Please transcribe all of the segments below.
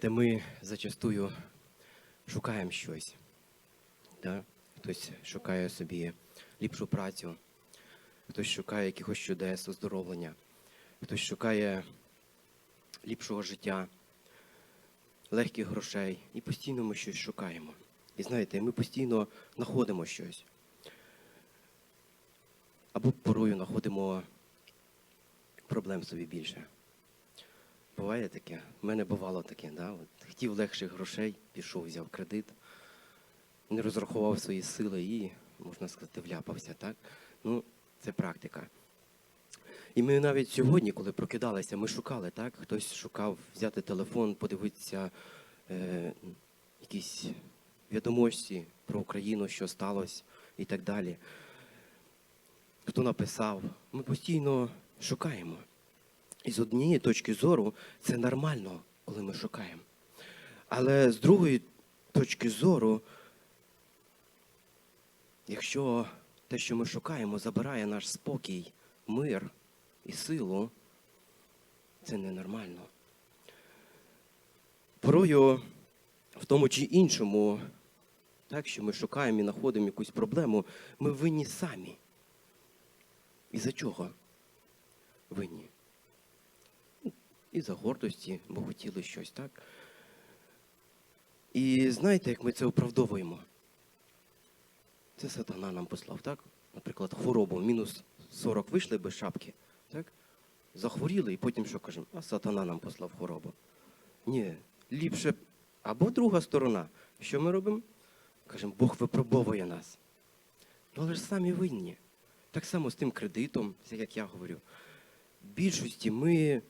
Знаєте, ми зачастую шукаємо щось. Да? Хтось шукає собі ліпшу працю, хтось шукає якихось чудес, оздоровлення, хтось шукає ліпшого життя, легких грошей. І постійно ми щось шукаємо. І знаєте, ми постійно знаходимо щось. Або порою знаходимо проблем собі більше. Буває таке. У мене бувало таке, да? От, хотів легших грошей, пішов, взяв кредит, не розрахував свої сили і, можна сказати, вляпався. Так? Ну, це практика. І ми навіть сьогодні, коли прокидалися, ми шукали, так? Хтось шукав взяти телефон, подивитися е, якісь відомості про Україну, що сталося і так далі. Хто написав. Ми постійно шукаємо. І з однієї точки зору це нормально, коли ми шукаємо. Але з другої точки зору, якщо те, що ми шукаємо, забирає наш спокій, мир і силу, це ненормально. Порою в тому чи іншому, так, що ми шукаємо і знаходимо якусь проблему, ми винні самі. І за чого винні? І за гордості, бо хотіли щось, так? І знаєте, як ми це оправдовуємо? Це сатана нам послав, так? Наприклад, хворобу, мінус 40 вийшли без шапки, так? Захворіли і потім що кажемо? А сатана нам послав хворобу. Ні, ліпше або друга сторона. Що ми робимо? Кажемо, Бог випробовує нас. Ну, але ж самі винні. Так само з тим кредитом, як я говорю. В більшості ми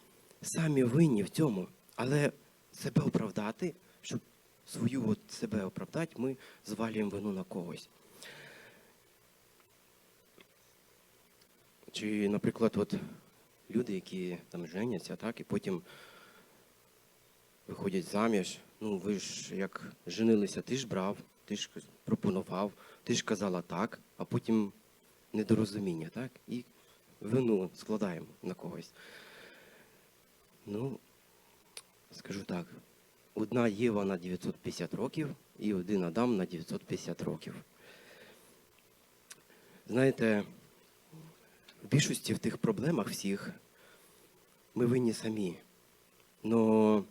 самі винні в цьому, але себе оправдати, щоб свою от себе оправдати, ми звалюємо вину на когось. Чи, наприклад, от люди, які там женяться, так, і потім виходять заміж. Ну, ви ж як женилися, ти ж брав, ти ж пропонував, ти ж казала так, а потім недорозуміння, так? І вину складаємо на когось. Ну, скажу так, одна Єва на 950 років і один Адам на 950 років. Знаєте, в більшості в тих проблемах всіх ми винні самі. Но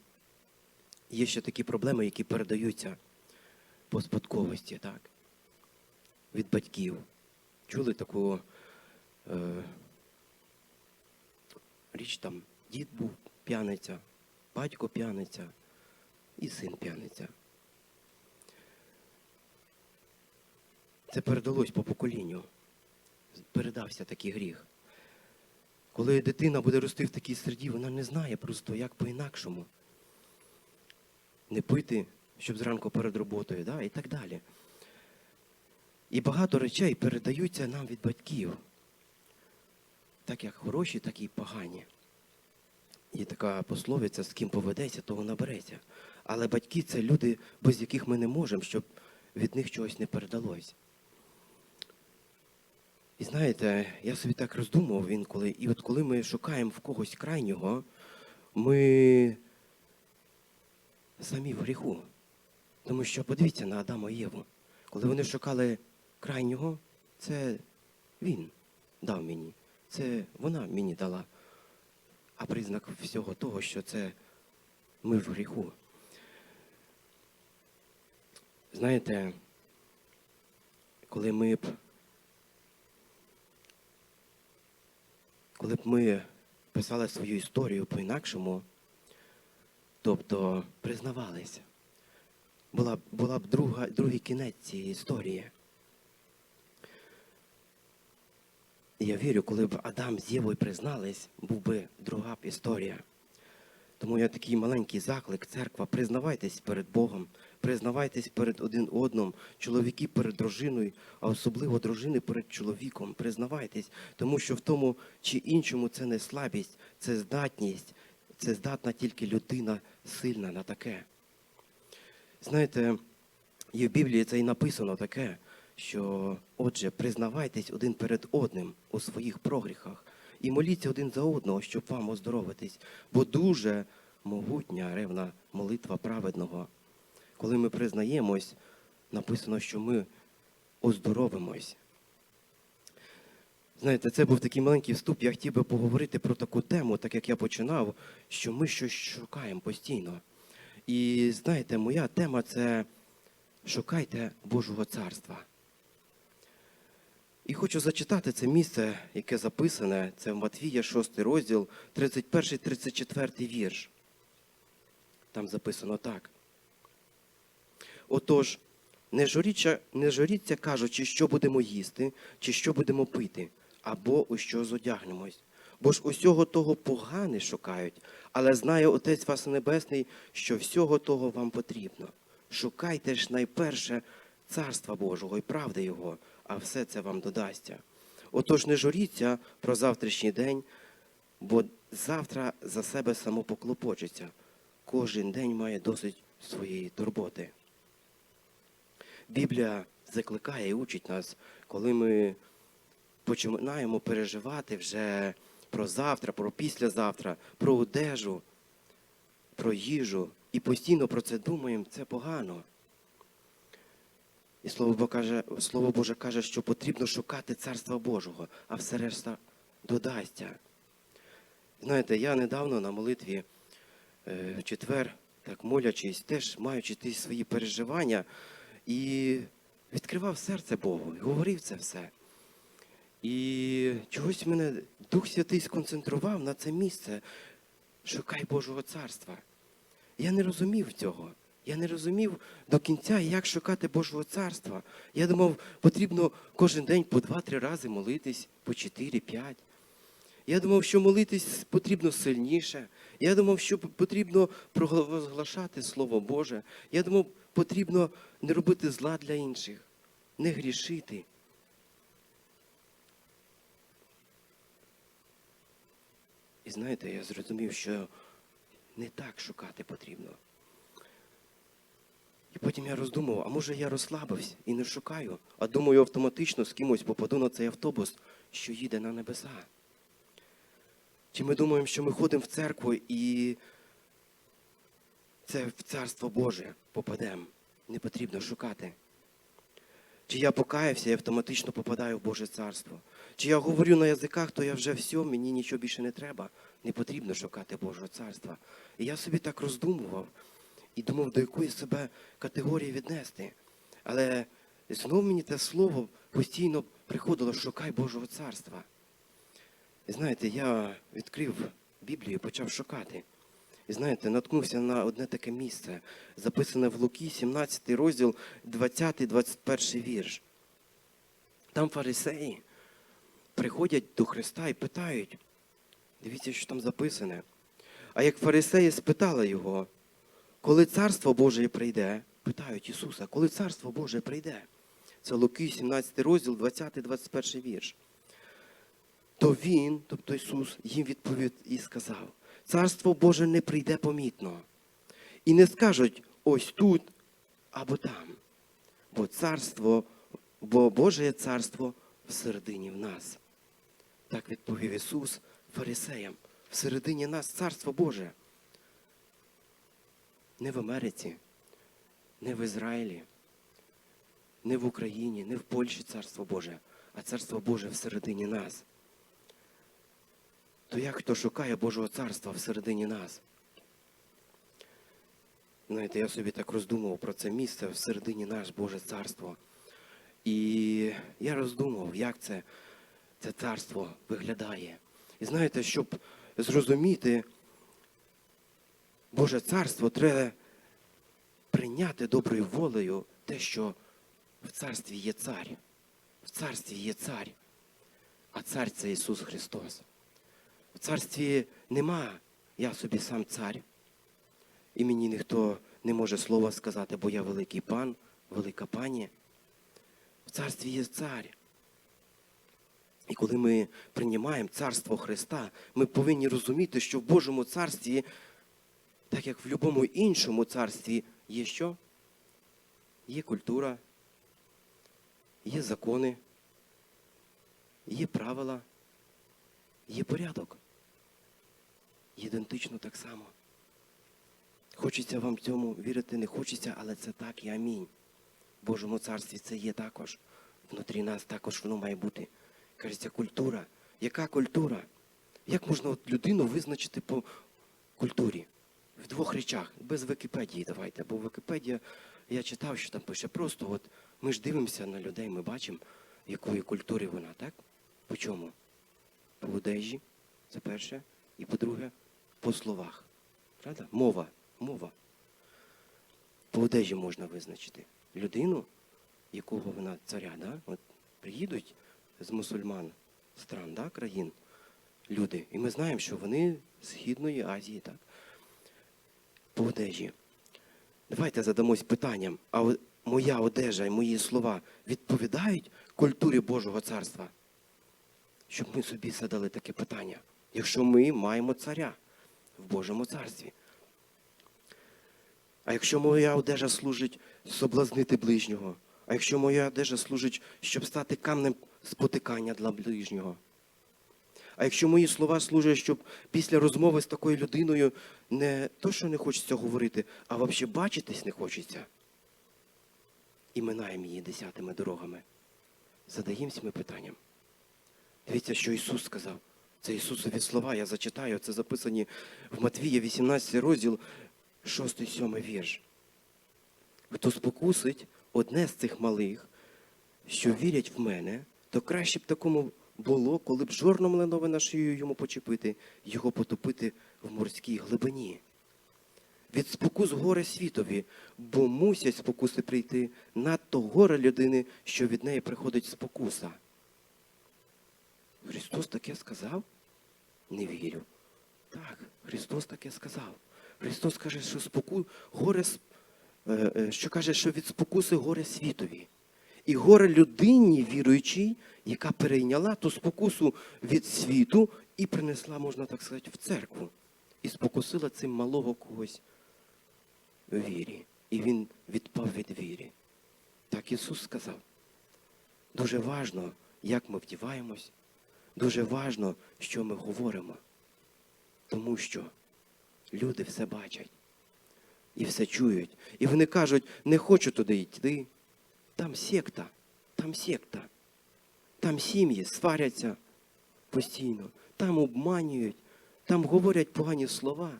є ще такі проблеми, які передаються по спадковості, так? Від батьків. Чули таку е, річ там, дід був п'яниця, батько п'яниця і син п'яниця. Це передалось по поколінню. Передався такий гріх. Коли дитина буде рости в такій середі, вона не знає просто, як по-інакшому. Не пити, щоб зранку перед роботою, да? і так далі. І багато речей передаються нам від батьків. Так як хороші, так і погані. Є така пословиця, з ким поведеться, того набереться. Але батьки це люди, без яких ми не можемо, щоб від них чогось не передалось. І знаєте, я собі так роздумував інколи, і от коли ми шукаємо в когось крайнього, ми самі в гріху. Тому що подивіться на Адама і Єву. Коли вони шукали крайнього, це він дав мені. Це вона мені дала. А признак всього того, що це ми в гріху. Знаєте, коли ми б коли б ми писали свою історію по-інакшому, тобто признавалися, була, була б друга, другий кінець цієї історії. І я вірю, коли б Адам з Євою признались, був би друга б історія. Тому я такий маленький заклик, церква, признавайтесь перед Богом, признавайтесь перед один одним, чоловіки перед дружиною, а особливо дружини перед чоловіком. Признавайтесь, тому що в тому чи іншому це не слабість, це здатність, це здатна тільки людина сильна на таке. Знаєте, і в Біблії це і написано таке, що, отже, признавайтесь один перед одним у своїх прогріхах і моліться один за одного, щоб вам оздоровитись. Бо дуже могутня, ревна молитва праведного. Коли ми признаємось, написано, що ми оздоровимось. Знаєте, це був такий маленький вступ. Я хотів би поговорити про таку тему, так як я починав, що ми щось шукаємо постійно. І знаєте, моя тема це шукайте Божого царства. І хочу зачитати це місце, яке записане, це в Матвія, 6 розділ, 31-34 вірш. Там записано так. Отож, не журіться, не журіться, кажучи, що будемо їсти, чи що будемо пити, або у що зодягнемось. Бо ж усього того погане шукають, але знає Отець вас Небесний, що всього того вам потрібно. Шукайте ж найперше Царства Божого і правди Його, а все це вам додасться. Отож, не журіться про завтрашній день, бо завтра за себе само поклопочеться. Кожен день має досить своєї турботи. Біблія закликає і учить нас, коли ми починаємо переживати вже про завтра, про післязавтра, про одежу, про їжу і постійно про це думаємо, це погано. І Слово Боже каже, Слово Боже каже, що потрібно шукати Царства Божого, а все решта додасться. Знаєте, я недавно на молитві е, в четвер, так молячись, теж маючи ті свої переживання, і відкривав серце Богу, і говорив це все. І чогось мене Дух Святий сконцентрував на це місце. Шукай Божого царства. Я не розумів цього. Я не розумів до кінця, як шукати Божого царства. Я думав, потрібно кожен день по два-три рази молитись, по чотири-п'ять. Я думав, що молитись потрібно сильніше. Я думав, що потрібно проголошати Слово Боже. Я думав, потрібно не робити зла для інших, не грішити. І знаєте, я зрозумів, що не так шукати потрібно. І потім я роздумав, а може я розслабився і не шукаю, а думаю, автоматично з кимось попаду на цей автобус, що їде на небеса. Чи ми думаємо, що ми ходимо в церкву і це в Царство Боже попадемо? Не потрібно шукати. Чи я покаявся і автоматично попадаю в Боже царство? Чи я говорю на язиках, то я вже все, мені нічого більше не треба. Не потрібно шукати Божого царства. І я собі так роздумував і думав, до якої себе категорії віднести. Але знову мені те слово постійно приходило, шукай Божого царства. І знаєте, я відкрив Біблію і почав шукати. І знаєте, наткнувся на одне таке місце, записане в Луки, 17 розділ, 20-21 вірш. Там фарисеї приходять до Христа і питають, дивіться, що там записане. А як фарисеї спитали його, коли царство Боже прийде, питають Ісуса, коли царство Боже прийде? Це Луки, 17 розділ, 20-21 вірш. То Він, тобто Ісус, їм відповів і сказав, Царство Боже не прийде помітно. І не скажуть ось тут або там. Бо царство, бо Боже царство всередині в нас. Так відповів Ісус фарисеям. Всередині нас царство Боже. Не в Америці, не в Ізраїлі, не в Україні, не в Польщі царство Боже, а царство Боже всередині нас. То як хто шукає Божого царства всередині нас? Знаєте, я собі так роздумував про це місце всередині нас, Боже царство. І я роздумував, як це, це царство виглядає. І знаєте, щоб зрозуміти Боже царство, треба прийняти доброю волею те, що в царстві є цар. В царстві є цар. А цар це Ісус Христос. В царстві нема, я собі сам цар. І мені ніхто не може слова сказати, бо я великий пан, велика пані. В царстві є цар. І коли ми приймаємо царство Христа, ми повинні розуміти, що в Божому царстві, так як в будь-якому іншому царстві, є що? Є культура, є закони, є правила, є порядок. Ідентично так само. Хочеться вам цьому вірити, не хочеться, але це так і амінь. В Божому царстві це є також. Внутрі нас також воно має бути. Кажеться, культура. Яка культура? Як можна от людину визначити по культурі? В двох речах, без Вікіпедії давайте. Бо Вікіпедія, я читав, що там пише просто, от ми ж дивимося на людей, ми бачимо, якої культури вона, так? По чому? По одежі, це перше. І по-друге, по словах. Правда? Мова. Мова. По одежі можна визначити людину, якого вона царя, да? От приїдуть з мусульман стран, да, країн, люди. І ми знаємо, що вони з Східної Азії, так? По одежі. Давайте задамось питанням, а моя одежа і мої слова відповідають культурі Божого царства? Щоб ми собі задали таке питання, якщо ми маємо царя в Божому царстві. А якщо моя одежа служить соблазнити ближнього, а якщо моя одежа служить, щоб стати камнем спотикання для ближнього, а якщо мої слова служать, щоб після розмови з такою людиною не то, що не хочеться говорити, а взагалі бачитись не хочеться, і минаємо її десятими дорогами, задаємося ми питанням. Дивіться, що Ісус сказав. Це Ісусові слова, я зачитаю, це записані в Матвія, 18 розділ, 6-7 вірш. Хто спокусить одне з цих малих, що вірять в мене, то краще б такому було, коли б жорно млинове на шию йому почепити, його потопити в морській глибині. Від спокус горе світові, бо мусять спокуси прийти надто горе людини, що від неї приходить спокуса. Христос таке сказав? Не вірю. Так, Христос таке сказав. Христос каже, що споку... горе, е, е, що каже, що від спокуси горе світові. І горе людині віруючій, яка перейняла ту спокусу від світу і принесла, можна так сказати, в церкву. І спокусила цим малого когось вірі. І він відпав від вірі. Так Ісус сказав. Дуже важно, як ми вдіваємось, дуже важно, що ми говоримо. Тому що люди все бачать і все чують. І вони кажуть, не хочу туди йти. Там секта, там секта. Там сім'ї сваряться постійно, там обманюють, там говорять погані слова.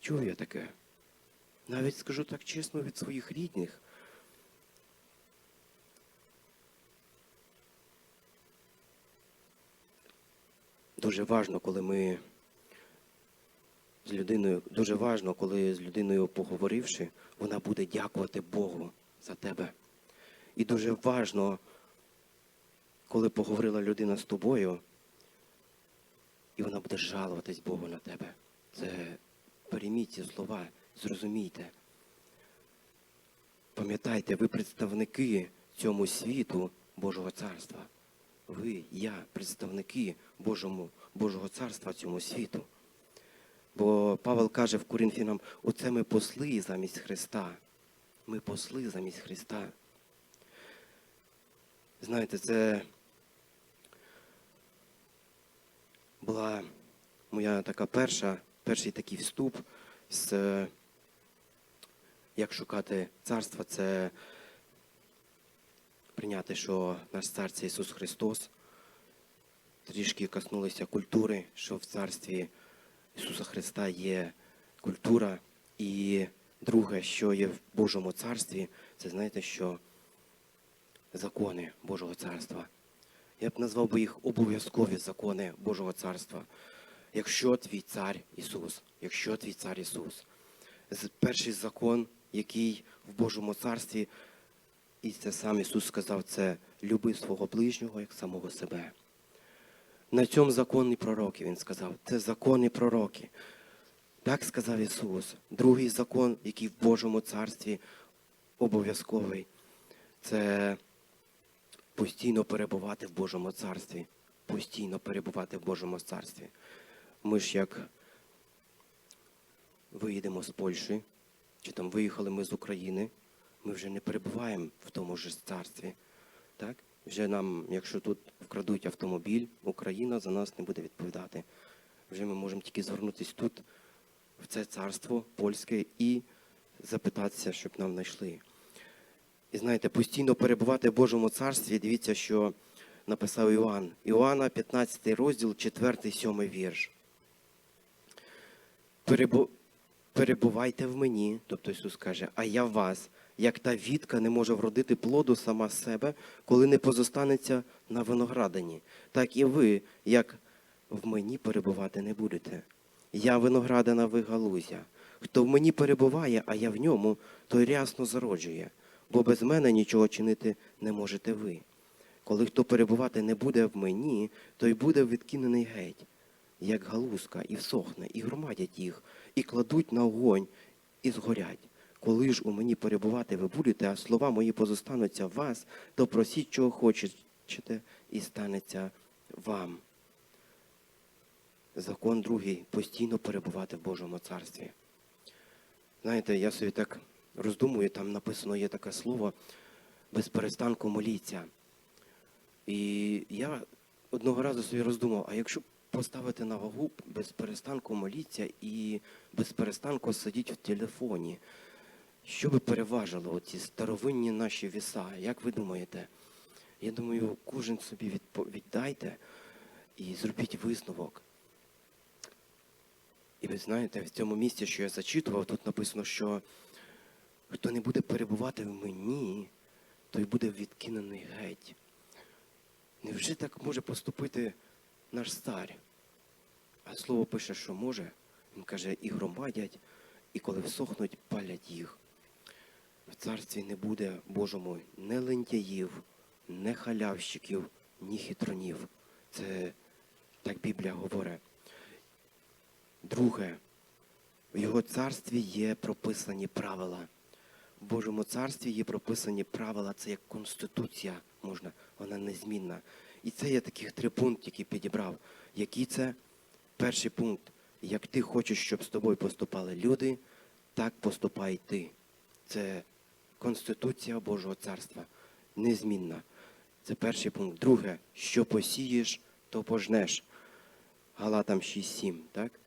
Чую я таке? Навіть скажу так чесно від своїх рідних. Дуже важно, коли ми з людиною, дуже важно, коли з людиною поговоривши, вона буде дякувати Богу за тебе. І дуже важно, коли поговорила людина з тобою, і вона буде жалуватись Богу на тебе. Це перейміть ці слова, зрозумійте. Пам'ятайте, ви представники цьому світу Божого царства. Ви, я, представники Божому, Божого царства цьому світу. Бо Павел каже в Коринфянам, оце ми посли замість Христа. Ми посли замість Христа. Знаєте, це була моя така перша, перший такий вступ з як шукати царства, це прийняти, що наш цар це Ісус Христос. Трішки коснулися культури, що в царстві Ісуса Христа є культура. І друге, що є в Божому царстві, це знаєте, що закони Божого царства. Я б назвав би їх обов'язкові закони Божого царства. Якщо твій цар Ісус, якщо твій цар Ісус, перший закон, який в Божому царстві, і це сам Ісус сказав, це люби свого ближнього як самого себе. На цьому законні пророки, Він сказав, це законні пророки. Так сказав Ісус. Другий закон, який в Божому царстві обов'язковий, це постійно перебувати в Божому царстві. Постійно перебувати в Божому царстві. Ми ж як виїдемо з Польщі, чи там виїхали ми з України, ми вже не перебуваємо в тому ж царстві. Так? Вже нам, якщо тут вкрадуть автомобіль, Україна за нас не буде відповідати. Вже ми можемо тільки звернутися тут в це царство польське і запитатися, щоб нам знайшли. І знаєте, постійно перебувати в Божому царстві, дивіться, що написав Іоанн. Іоанна, 15 розділ, 4, 7 вірш. Перебу... Перебувайте в мені, тобто Ісус каже, а я в вас, як та вітка не може вродити плоду сама себе, коли не позостанеться на виноградині, так і ви, як в мені перебувати не будете. Я виноградина, ви галузя. Хто в мені перебуває, а я в ньому, той рясно зароджує, бо без мене нічого чинити не можете ви. Коли хто перебувати не буде в мені, той буде відкинений геть, як галузка, і всохне, і громадять їх, і кладуть на огонь, і згорять. Коли ж у мені перебувати ви будете, а слова мої позостануться в вас, то просіть, чого хочете, і станеться вам. Закон другий постійно перебувати в Божому царстві. Знаєте, я собі так роздумую, там написано є таке слово без перестанку моліться. І я одного разу собі роздумав, а якщо поставити на вагу без перестанку моліться і без перестанку сидіти в телефоні, що би переважило ці старовинні наші віса? Як ви думаєте? Я думаю, кожен собі віддайте і зробіть висновок. І ви знаєте, в цьому місці, що я зачитував, тут написано, що хто не буде перебувати в мені, той буде відкинений геть. Невже так може поступити наш цар? А слово пише, що може. Він каже, і громадять, і коли всохнуть, палять їх. В царстві не буде Божому не лентяїв, не халявщиків, ні хитронів. Це так Біблія говорить. Друге, в його царстві є прописані правила. В Божому царстві є прописані правила, це як конституція можна, вона незмінна. І це є таких три пункти, які підібрав. Які це? Перший пункт. Як ти хочеш, щоб з тобою поступали люди, так поступай ти. Це Конституція Божого царства. Незмінна. Це перший пункт. Друге, що посієш, то пожнеш. Галатам 6.7, так?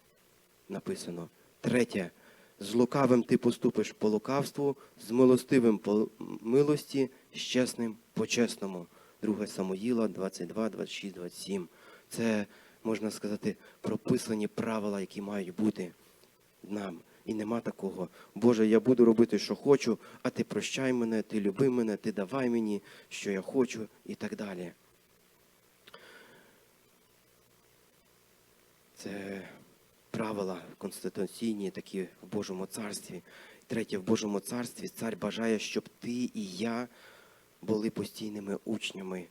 Написано. Третє. З лукавим ти поступиш по лукавству, з милостивим по милості, з чесним по чесному. 2 Самоїла 22, 26, 27. Це, можна сказати, прописані правила, які мають бути нам. І нема такого. Боже, я буду робити, що хочу, а ти прощай мене, ти люби мене, ти давай мені, що я хочу, і так далі. Це правила конституційні, такі в Божому царстві. Третє, в Божому царстві цар бажає, щоб ти і я були постійними учнями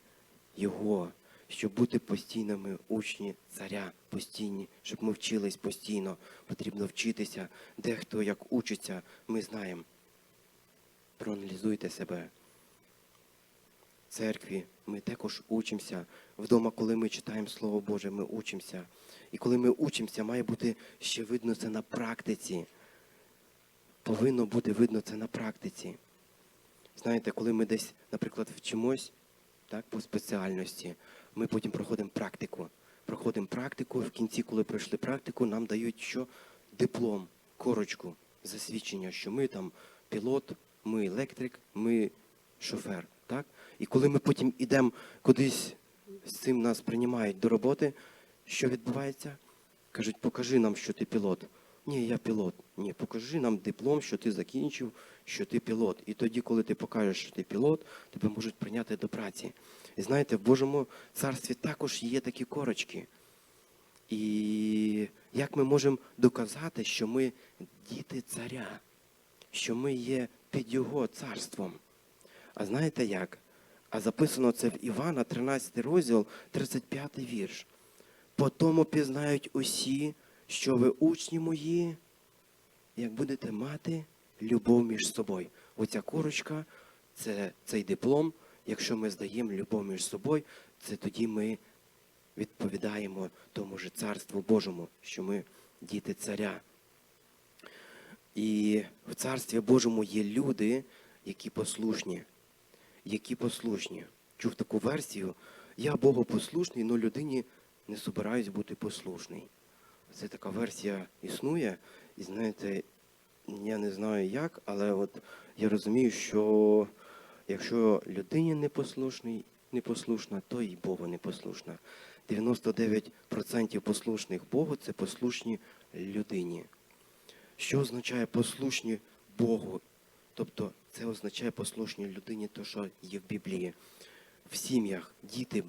Його, щоб бути постійними учні царя, постійні, щоб ми вчились постійно. Потрібно вчитися. Дехто як учиться, ми знаємо. Проаналізуйте себе. В церкві ми також учимося. Вдома, коли ми читаємо Слово Боже, ми учимося. І коли ми учимося, має бути ще видно це на практиці. Повинно бути видно це на практиці. Знаєте, коли ми десь, наприклад, вчимось так, по спеціальності, ми потім проходимо практику. Проходимо практику, в кінці, коли пройшли практику, нам дають що? Диплом, корочку, засвідчення, що ми там пілот, ми електрик, ми шофер. Так? І коли ми потім йдемо кудись, з цим нас приймають до роботи, що відбувається? Кажуть, покажи нам, що ти пілот. Ні, я пілот. Ні, покажи нам диплом, що ти закінчив, що ти пілот. І тоді, коли ти покажеш, що ти пілот, тебе можуть прийняти до праці. І знаєте, в Божому царстві також є такі корочки. І як ми можемо доказати, що ми діти царя, що ми є під його царством? А знаєте як? А записано це в Івана, 13 розділ, 35 вірш. По тому пізнають усі, що ви учні мої, як будете мати любов між собою. Оця корочка, це цей диплом. Якщо ми здаємо любов між собою, це тоді ми відповідаємо тому же Царству Божому, що ми діти царя. І в Царстві Божому є люди, які послушні. Які послушні. Чув таку версію. Я Богопослушний, але людині не собираюсь бути послушний. Це така версія існує. І знаєте, я не знаю як, але от я розумію, що якщо людині непослушний, непослушна, то і Богу непослушна. 99% послушних Богу це послушні людині. Що означає послушні Богу? Тобто це означає послушні людині, то що є в Біблії. В сім'ях діти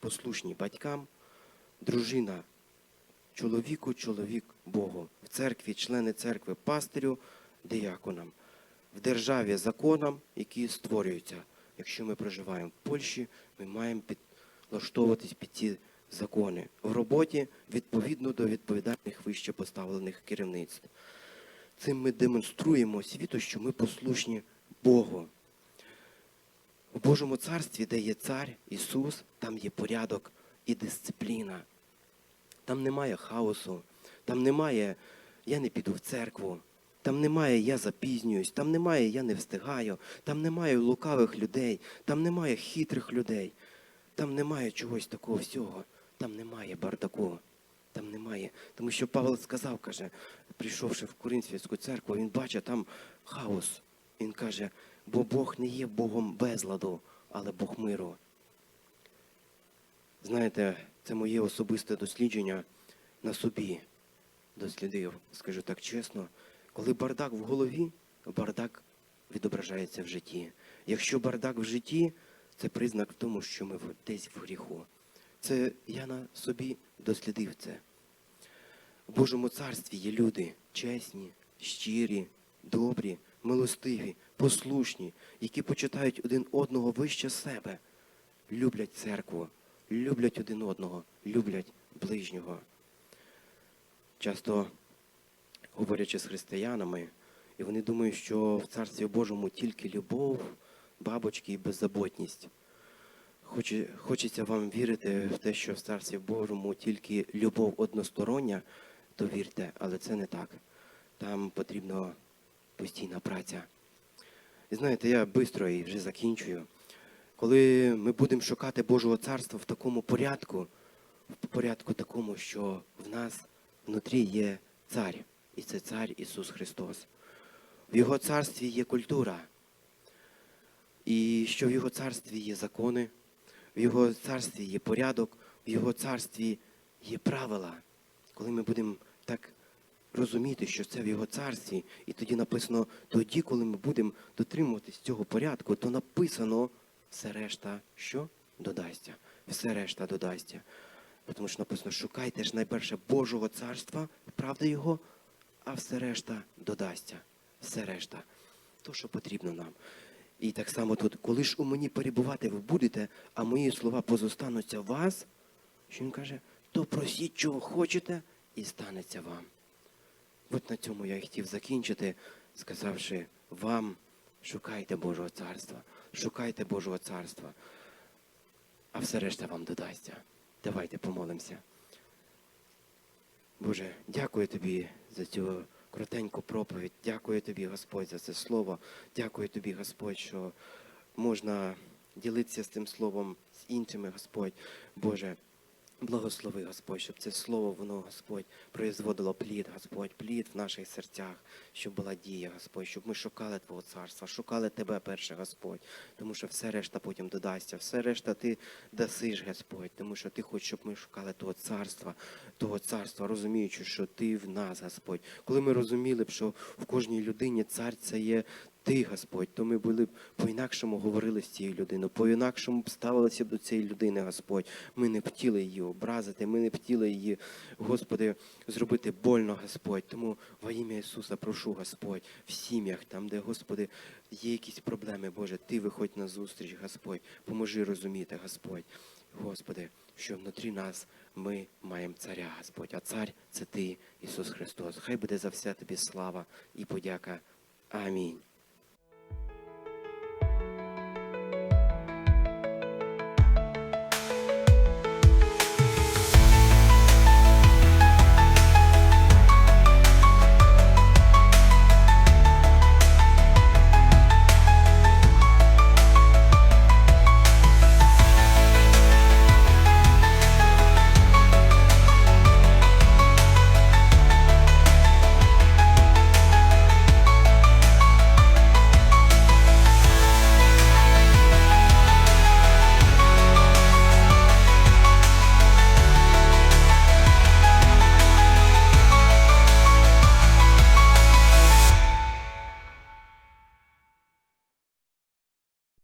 послушні батькам, дружина чоловіку, чоловік Богу. В церкві члени церкви пастирю, дияконам. В державі законам, які створюються. Якщо ми проживаємо в Польщі, ми маємо підлаштовуватись під ці закони. В роботі відповідно до відповідальних вище поставлених керівництв. Цим ми демонструємо світу, що ми послушні Богу. В Божому царстві, де є цар Ісус, там є порядок і дисципліна. Там немає хаосу, там немає я не піду в церкву, там немає я запізнююсь, там немає я не встигаю, там немає лукавих людей, там немає хитрих людей, там немає чогось такого всього, там немає бардаку, там немає. Тому що Павло сказав, каже, прийшовши в Коринфянську церкву, він бачить там хаос. Він каже, бо Бог не є Богом безладу, але Бог миру. Знаєте, це моє особисте дослідження на собі дослідив, скажу так чесно. Коли бардак в голові, бардак відображається в житті. Якщо бардак в житті, це признак в тому, що ми десь в гріху. Це я на собі дослідив це. В Божому царстві є люди чесні, щирі, добрі, милостиві, послушні, які почитають один одного вище себе, люблять церкву, люблять один одного, люблять ближнього. Часто говорячи з християнами, і вони думають, що в Царстві Божому тільки любов, бабочки і беззаботність. Хочеться вам вірити в те, що в Царстві Божому тільки любов одностороння, то вірте, але це не так. Там потрібна постійна праця. І знаєте, я швидко і вже закінчую. Коли ми будемо шукати Божого царства в такому порядку, в порядку такому, що в нас внутрі є цар, і це цар Ісус Христос. В Його царстві є культура, і що в Його царстві є закони, в Його царстві є порядок, в Його царстві є правила. Коли ми будемо так розуміти, що це в Його царстві, і тоді написано, тоді, коли ми будемо дотримуватись цього порядку, то написано все решта, що додасться. Все решта додасться. Тому що написано, шукайте ж найперше Божого царства, правди Його, а все решта додасться. Все решта. То, що потрібно нам. І так само тут, коли ж у мені перебувати ви будете, а мої слова позостануться вас, що він каже, то просіть, чого хочете, і станеться вам. От на цьому я і хотів закінчити, сказавши вам, шукайте Божого царства, шукайте Божого царства, а все решта вам додасться. Давайте помолимося. Боже, дякую тобі за цю крутеньку проповідь. Дякую тобі, Господь, за це слово. Дякую тобі, Господь, що можна ділитися з цим словом з іншими, Господь. Боже, благослови, Господь, щоб це слово, воно, Господь, производило плід, Господь, плід в наших серцях, щоб була дія, Господь, щоб ми шукали Твого царства, шукали Тебе перше, Господь, тому що все решта потім додасться, все решта Ти дасиш, Господь, тому що Ти хочеш, щоб ми шукали того царства, того царства, розуміючи, що Ти в нас, Господь. Коли ми розуміли б, що в кожній людині цар це є ти, Господь, то ми були б по-інакшому говорили з цією людиною, по-інакшому б ставилися б до цієї людини, Господь. Ми не б хотіли її образити, ми не б хотіли її, Господи, зробити больно, Господь. Тому во ім'я Ісуса прошу, Господь, в сім'ях, там, де, Господи, є якісь проблеми, Боже, Ти виходь на зустріч, Господь, поможи розуміти, Господь. Господи, що внутрі нас ми маємо царя, Господь, а цар це Ти, Ісус Христос. Хай буде за все тобі слава і подяка. Амінь.